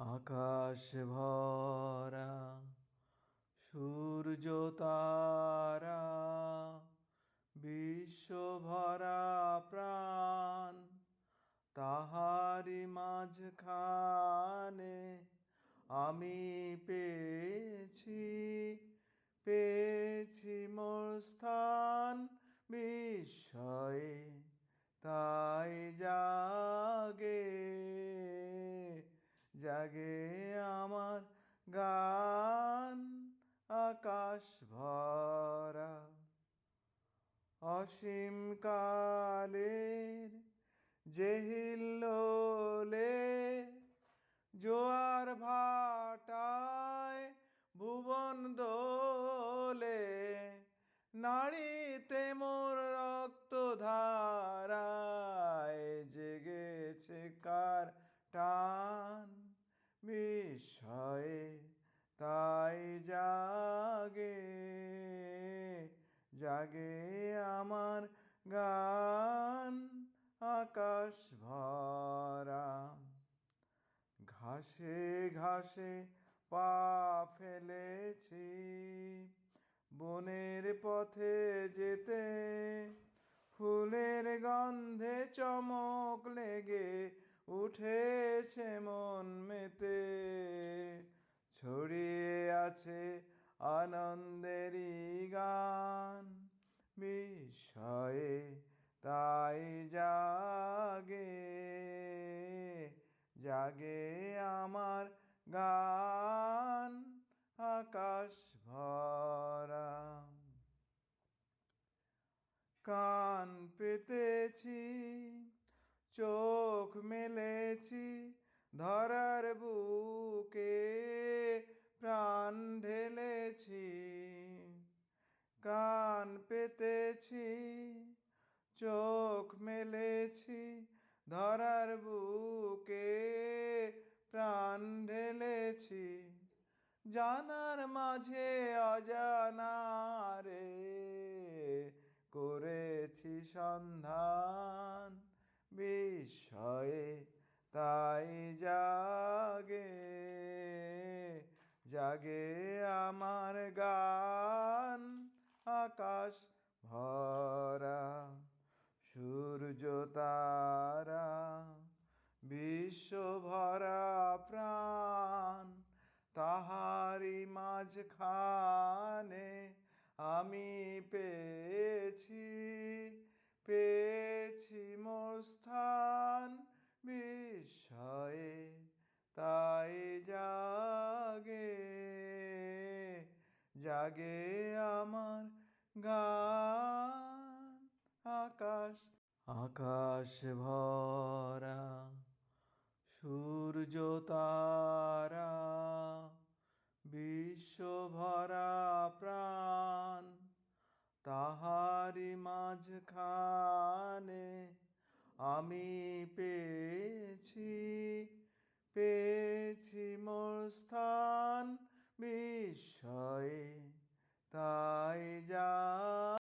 আকাশ ভরা সূর্য তারা বিশ্ব ভরা প্রাণ, তাহারি মাঝখানে আমি পেয়েছি পেয়েছি মোর স্থান বিস্ময়ে, তাই জাগে জাগে আমার গান আকাশ ভরা। অসীম কালের জেহিল্লোলে জোয়ার ভাটায় বিস্ময়ে তাই জাগে জাগে আমার গান আকাশ ভরা। ঘাসে ঘাসে পা ফেলেছি, বনের পথে যেতে ফুলের গন্ধে চমক লেগে উঠেছে মন মেতে, ছড়িয়ে আছে আনন্দেরই গান। বিস্ময়ে তাই জাগে জাগে আমার গান আকাশ ভরা। কান পেতেছি ধরার বুকে প্রাণ ঢেলেছি, কান পেতেছি, চোখ মেলেছি, ধরার বুকে প্রাণ ঢেলেছি। জানার মাঝে অজানারে করেছি সন্ধান, বিস্ময়ে তাই জাগে জাগে আমার গান, আকাশ ভরা, সূর্য তারা, বিশ্ব ভরা প্রাণ তাহারি মাঝখানে আমি পেয়েছি পেয়েছি মোর স্থান। জাগে আমার গান, আকাশ আকাশ ভরা, সূর্য তারা বিশ্বভরা প্রাণ তাহারি মাঝখানে আমি পেয়েছি পেয়েছি